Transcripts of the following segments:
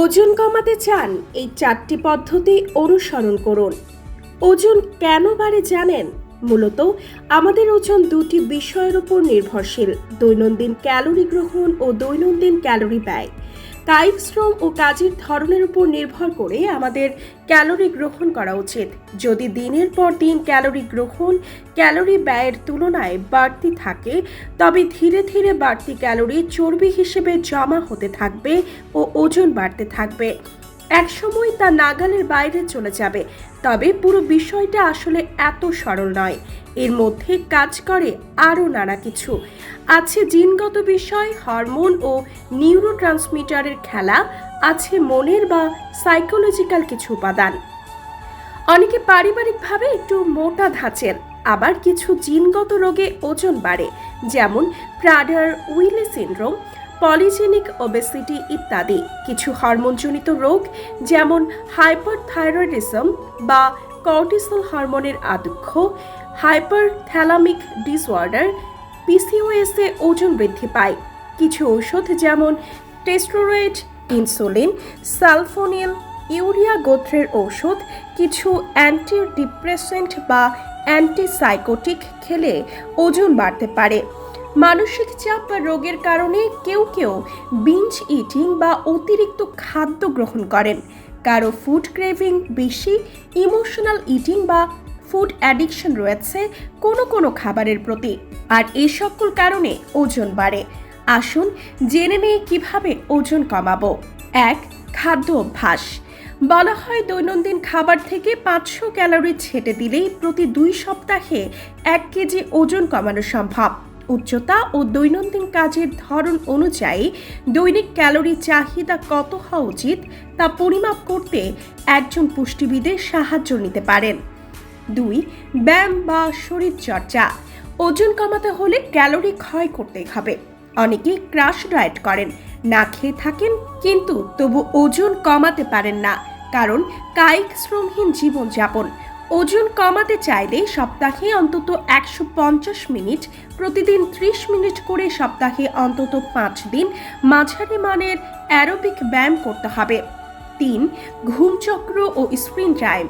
ওজন কমাতে চান, এই চারটি পদ্ধতি অনুসরণ করুন। ওজন কেন বাড়ে জানেন? মূলত আমাদের ওজন দুটি বিষয়ের উপর নির্ভরশীল। দৈনন্দিন ক্যালোরি গ্রহণ ও দৈনন্দিন ক্যালোরি ব্যয়। কায়িক শ্রম ও কাজের ধরনের উপর নির্ভর করে আমাদের ক্যালোরি গ্রহণ করা উচিত। যদি দিনের পর দিন ক্যালোরি গ্রহণ, ক্যালোরি ব্যয়ের তুলনায় বাড়তি থাকে, তবে ধীরে ধীরে বাড়তি ক্যালোরি চর্বি হিসেবে জমা হতে থাকবে ও ওজন বাড়তে থাকবে। একসময় তা নাগালের বাইরে চলে যাবে। তবে পুরো বিষয়টা আসলে এত সরল নয়। এর মধ্যে কাজ করে আরও নানা কিছু। আছে জিনগত বিষয়, হরমোন ও নিউরো ট্রান্সমিটারের খেলা, আছে মনের বা সাইকোলজিক্যাল কিছু উপাদান। অনেকে পারিবারিকভাবে একটু মোটা ধাঁচের, আবার কিছু জিনগত রোগে ওজন বাড়ে, যেমন Prader Willi syndrome polygenic obesity ইত্যাদি কিছু হরমোনজনিত রোগ, যেমন হাইপারথাইরয়েডিজম বা কর্টিসল হরমোনের আধিক্য হাইপার থ্যালামিক ডিসঅর্ডার পিসিওএসে ওজন বৃদ্ধি পায়। কিছু ঔষধ যেমন টেস্টোরয়েড, ইনসুলিন, সালফোনিল, ইউরিয়া গোত্রের ঔষধ, কিছু অ্যান্টি ডিপ্রেসেন্ট বা অ্যান্টিসাইকোটিক খেলে ওজন বাড়তে পারে। মানসিক চাপ বা রোগের কারণে কেউ কেউ বিঞ্চ ইটিং বা অতিরিক্ত খাদ্য গ্রহণ করেন। কারও ফুড ক্রেভিং বেশি ইমোশনাল ইটিং বা ফুড অ্যাডিকশন রয়েছে কোনো কোনো খাবারের প্রতি। আর এই সকল কারণে ওজন বাড়ে। আসুন জেনে নেই কীভাবে ওজন কমাবো। এক, খাদ্য অভ্যাস। বলা হয় দৈনন্দিন খাবার থেকে পাঁচশো ক্যালোরি ছেটে দিলেই প্রতি দুই সপ্তাহে এক কেজি ওজন কমানো সম্ভব। উচ্চতা ও দৈনন্দিন কাজের ধরন অনুযায়ী দৈনিক ক্যালোরি চাহিদা কত হওয়া উচিত তা পরিমাপ করতে একজন পুষ্টিবিদের সাহায্য নিতে পারেন। দুই, ব্যায়াম বা শরীরচর্চা। ওজন কমাতে হলে ক্যালোরি ক্ষয় করতেই হবে। অনেকেই ক্রাশ ডায়েট করেন, না খেয়ে থাকেন, কিন্তু তবু ওজন কমাতে পারেন না, কারণ কায়িক শ্রমহীন জীবনযাপন। ওজন কমাতে চাইলে সপ্তাহে অন্তত একশো পঞ্চাশ মিনিট, প্রতিদিন ত্রিশ মিনিট করে সপ্তাহে অন্তত পাঁচ দিন মাঝারি মানের অ্যারোবিক ব্যায়াম করতে হবে। তিন ঘুমচক্র ও স্ক্রিন টাইম।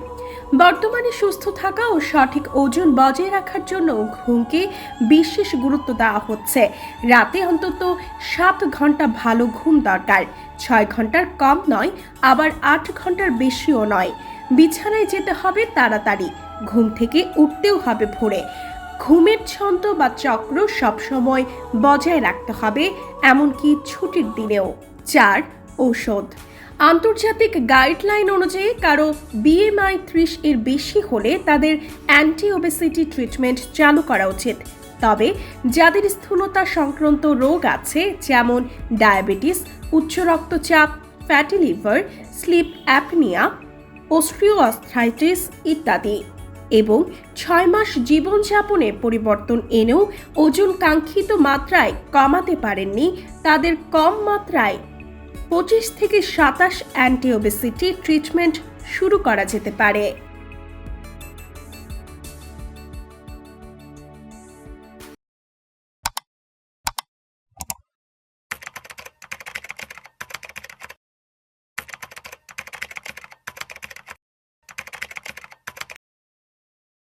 বর্তমানে সুস্থ থাকা ও সঠিক ওজন বজায় রাখার জন্য ঘুমকে বিশেষ গুরুত্ব দেওয়া হচ্ছে। রাতে অন্তত সাত ঘণ্টা ভালো ঘুম দরকার। ছয় ঘণ্টার কম নয়, আবার আট ঘণ্টার বেশিও নয়। বিছানায় যেতে হবে তাড়াতাড়ি, ঘুম থেকে উঠতেও হবে ভোরে। ঘুমের ছন্দ বা চক্র সবসময় বজায় রাখতে হবে, এমনকি ছুটির দিনেও। চার, ঔষধ। আন্তর্জাতিক গাইডলাইন অনুযায়ী কারও বিএমআই ত্রিশ এর বেশি হলে তাদের অ্যান্টি ওবেসিটি ট্রিটমেন্ট চালু করা উচিত। তবে যাদের স্থূলতা সংক্রান্ত রোগ আছে, যেমন ডায়াবেটিস উচ্চ রক্তচাপ fatty liver sleep apnoea osteoarthritis ইত্যাদি এবং ছয় মাস জীবনযাপনে পরিবর্তন এনেও ওজন কাঙ্ক্ষিত মাত্রায় কমাতে পারেননি। তাদের কম মাত্রায় পঁচিশ থেকে সাতাশ অ্যান্টিওবেসিটি ট্রিটমেন্ট শুরু করা যেতে পারে।